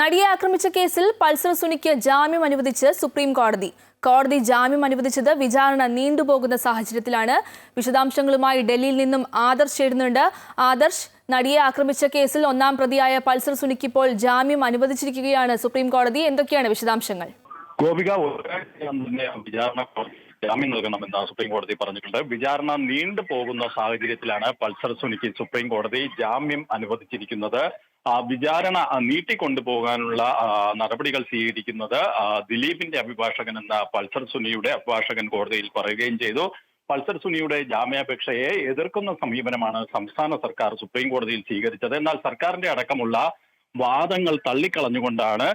നടിയെ ആക്രമിച്ച കേസിൽ പൾസർ സുനിക്ക് ജാമ്യം അനുവദിച്ച് സുപ്രീം കോടതി. കോടതി ജാമ്യം അനുവദിച്ചത് വിചാരണ നീണ്ടുപോകുന്ന സാഹചര്യത്തിലാണ്. വിശദാംശങ്ങളുമായി ഡൽഹിയിൽ നിന്നും ആദർശ് ചേരുന്നുണ്ട്. ആദർശ് നടിയെ ആക്രമിച്ച കേസിൽ ഒന്നാം പ്രതിയായ പൾസർ സുനിക്ക് ഇപ്പോൾ ജാമ്യം അനുവദിച്ചിരിക്കുകയാണ് സുപ്രീം കോടതി. എന്തൊക്കെയാണ് വിശദാംശങ്ങൾ? വിചാരണ ജാമ്യം നൽകണമെന്ന് സുപ്രീം കോടതി പറഞ്ഞിട്ടുണ്ട്. വിചാരണ നീണ്ടു പോകുന്ന സാഹചര്യത്തിലാണ് പൾസർ സുനിക്ക് സുപ്രീം കോടതി ജാമ്യം അനുവദിച്ചിരിക്കുന്നത്. വിചാരണ നീട്ടിക്കൊണ്ടുപോകാനുള്ള നടപടികൾ സ്വീകരിക്കുന്നത് ദിലീപിന്റെ അഭിഭാഷകൻ എന്ന പൾസർ സുനിയുടെ അഭിഭാഷകൻ കോടതിയിൽ പറയുകയും ചെയ്തു. പൾസർ സുനിയുടെ ജാമ്യാപേക്ഷയെ എതിർക്കുന്ന സമീപനമാണ് സംസ്ഥാന സർക്കാർ സുപ്രീം കോടതിയിൽ സ്വീകരിച്ചത്. എന്നാൽ സർക്കാരിന്റെ അടക്കമുള്ള വാദങ്ങൾ തള്ളിക്കളഞ്ഞുകൊണ്ടാണ്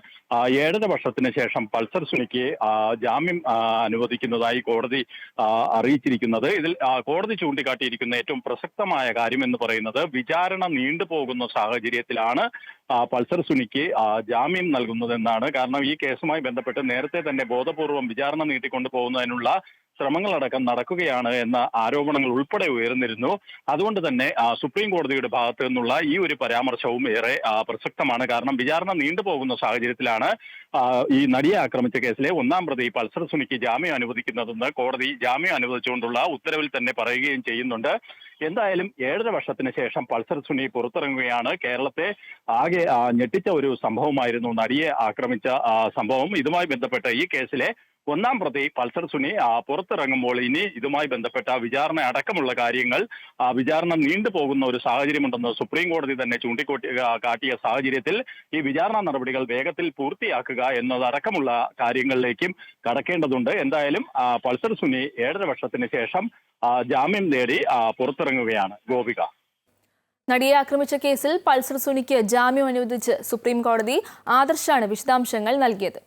ഏഴര വർഷത്തിന് ശേഷം പൾസർ സുനിക്ക് ജാമ്യം അനുവദിക്കുന്നതായി കോടതി അറിയിച്ചിരിക്കുന്നത്. ഇതിൽ കോടതി ചൂണ്ടിക്കാട്ടിയിരിക്കുന്ന ഏറ്റവും പ്രസക്തമായ കാര്യം എന്ന് പറയുന്നത് വിചാരണ നീണ്ടുപോകുന്ന സാഹചര്യത്തിലാണ് പൾസർ സുനിക്ക് ജാമ്യം നൽകുന്നതെന്നാണ്. കാരണം ഈ കേസുമായി ബന്ധപ്പെട്ട് നേരത്തെ തന്നെ ബോധപൂർവം വിചാരണ നീട്ടിക്കൊണ്ടു പോകുന്നതിനുള്ള ശ്രമങ്ങളടക്കം നടക്കുകയാണ് എന്ന ആരോപണങ്ങൾ ഉൾപ്പെടെ ഉയർന്നിരുന്നു. അതുകൊണ്ട് തന്നെ സുപ്രീം കോടതിയുടെ ഭാഗത്തു നിന്നുള്ള ഈ ഒരു പരാമർശവും ഏറെ പ്രസക്തമാണ്. കാരണം വിചാരണ നീണ്ടുപോകുന്ന സാഹചര്യത്തിലാണ് ഈ നടിയെ ആക്രമിച്ച കേസിലെ ഒന്നാം പ്രതി പൾസർ സുനിക്ക് ജാമ്യം അനുവദിക്കുന്നതെന്ന് കോടതി ജാമ്യം അനുവദിച്ചുകൊണ്ടുള്ള ഉത്തരവിൽ തന്നെ പറയുകയും ചെയ്യുന്നുണ്ട്. എന്തായാലും ഏഴര വർഷത്തിന് ശേഷം പൾസർ സുനി പുറത്തിറങ്ങുകയാണ്. കേരളത്തെ ആകെ ഞെട്ടിച്ച ഒരു സംഭവമായിരുന്നു നടിയെ ആക്രമിച്ച സംഭവം. ഇതുമായി ബന്ധപ്പെട്ട് ഈ കേസിലെ ഒന്നാം പ്രതി പൾസർ സുനി പുറത്തിറങ്ങുമ്പോൾ ഇനി ഇതുമായി ബന്ധപ്പെട്ട വിചാരണ അടക്കമുള്ള കാര്യങ്ങൾ വിചാരണ നീണ്ടുപോകുന്ന ഒരു സാഹചര്യമുണ്ടെന്ന് സുപ്രീം കോടതി തന്നെ ചൂണ്ടിക്കൊട്ടി കാട്ടിയ സാഹചര്യത്തിൽ ഈ വിചാരണ നടപടികൾ വേഗത്തിൽ പൂർത്തിയാക്കുക എന്നതടക്കമുള്ള കാര്യങ്ങളിലേക്കും കടക്കേണ്ടതുണ്ട്. എന്തായാലും പൾസർ സുനി ഏഴര വർഷത്തിന് ശേഷം ജാമ്യം നേടി പുറത്തിറങ്ങുകയാണ്. ഗോപിക. നടിയെ ആക്രമിച്ച കേസിൽ പൾസർ സുനിക്ക് ജാമ്യം അനുവദിച്ച് സുപ്രീം കോടതി ആദർശാണ് വിശദാംശങ്ങൾ നൽകിയത്.